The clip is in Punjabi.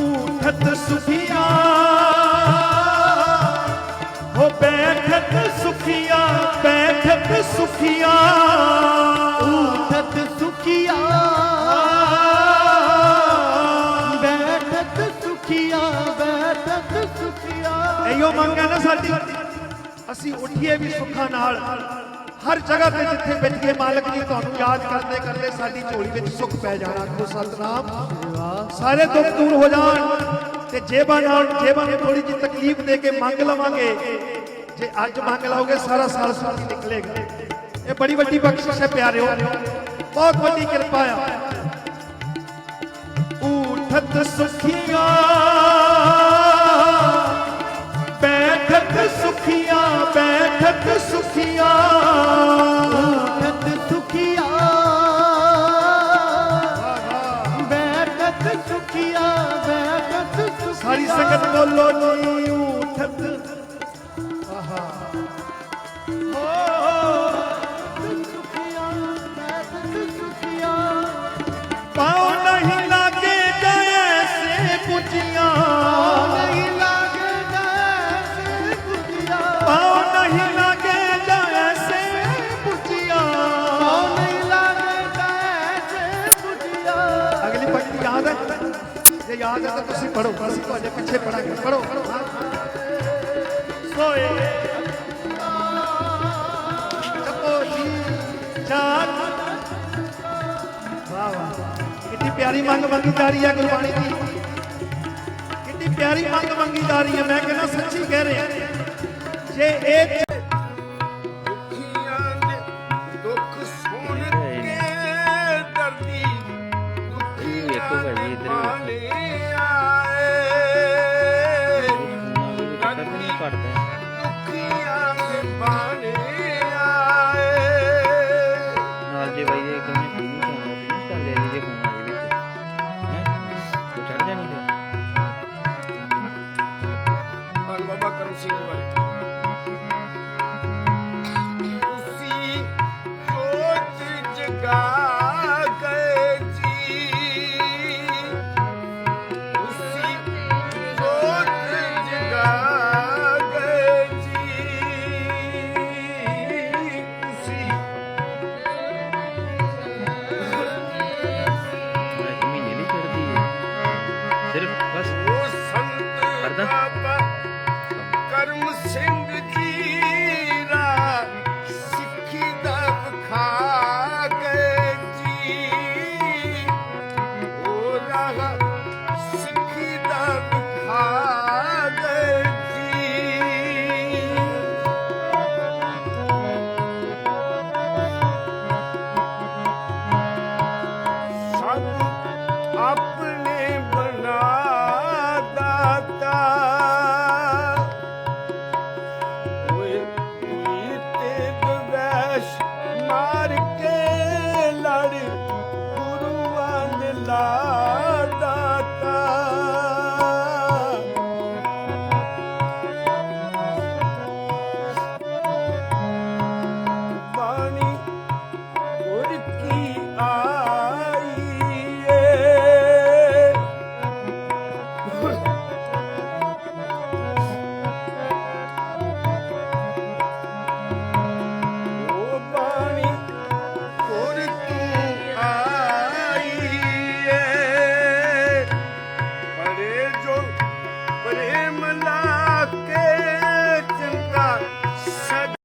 ਊਠਤ ਸੁਖੀਆ। ਹੋ ਬੈਠਤ ਸੁਖੀਆ ਬੈਠਤ ਸੁਖੀਆ। ਉਠਤ ਸੁਖੀਆ। ਬੈਠਤ ਸੁਖੀਆ ਬੈਠਤ ਸੁਖੀਆ। ਇਹੋ ਮੰਗ ਹੈ ਨਾ ਸਾਡੀ। ਅਸੀਂ ਉੱਠੀਏ ਵੀ ਸੁੱਖਾਂ ਨਾਲ। ਹਰ ਜਗ੍ਹਾ ਤੇ ਜਿੱਥੇ ਬੈਠੀਏ ਮਾਲਕ ਜੀ ਤੁਹਾਨੂੰ ਯਾਦ ਕਰਦੇ ਕਰਦੇ ਸਾਡੀ ਝੋਲੀ ਵਿੱਚ ਸੁੱਖ ਪੈ ਜਾਣਾ। ਆਖੋ ਸਤਨਾਮ। ਸਾਰੇ ਦੁੱਖ ਦੂਰ ਹੋ ਜਾਣ ਤੇ ਜੇਬਾਂ ਨਾਲ, ਜੇਬਾਂ ਨੂੰ ਥੋੜੀ ਜਿਹੀ ਤਕਲੀਫ ਦੇ ਕੇ ਮੰਗ ਲਵਾਂਗੇ। ਜੇ ਅੱਜ ਮੰਗ ਲਓਗੇ, ਸਾਰਾ ਸਾਲ ਸੁਖੀ ਨਿਕਲੇਗਾ। ਇਹ ਬੜੀ ਵੱਡੀ ਬਖਸ਼ਿਸ਼ ਹੈ ਪਿਆਰਿਓ। ਬਹੁਤ ਵੱਡੀ ਕਿਰਪਾ ਆ। ਊਠਤ ਸੁਖੀਆਂ ਬੈਠਤ ਸੁਖੀਆ ਸਾਰੀ ਸੰਗਤ ਬੋਲੋ ਜੇ ਯਾਦ ਹੈ ਤਾਂ ਤੁਸੀਂ ਪੜੋ ਅਸੀਂ ਤੁਹਾਡੇ ਪਿੱਛੇ ਪੜਾਂਗੇ ਪੜੋ ਸੋਏ। ਜਪੋ ਜੀ ਜਾਨ ਵਾਹ ਵਾਹ ਕਿੰਨੀ ਪਿਆਰੀ ਮੰਗ ਮੰਗੀ ਜਾ ਰਹੀ ਹੈ ਗੁਰਬਾਣੀ ਦੀ। ਕਿੰਨੀ ਪਿਆਰੀ ਮੰਗ ਮੰਗੀ ਜਾ ਰਹੀ ਹੈ। ਮੈਂ ਕਹਿੰਦਾ ਸੱਚੀ ਕਹਿ ਰਿਹਾ। ਜੇ ਇਹ ਬਾਈ ਦੇ ਕੰਮ ਨਹੀਂ ਨਹੀਂ ਚਾਹੁੰਦਾ ਫੋਨ ਆ ਵਿੱਚ ਹੈ। ਤੂੰ ਚੜ ਜਾਣੀ ਤੇ ਬਾਬਾ ਕਰਮ ਸਿੰਘ ਬਾਰੇ। ਸਿੰਘ ਜੀ ਰਾ ਸਿੱਖੀ ਦਾ ਵਖਾ ਗਏ ਜੀ। ਉਹ ਰਾ ਸਿੱਖੀ ਦਾ ਵਖਾ ਗਏ ਜੀ। ਸਭ ਆਪ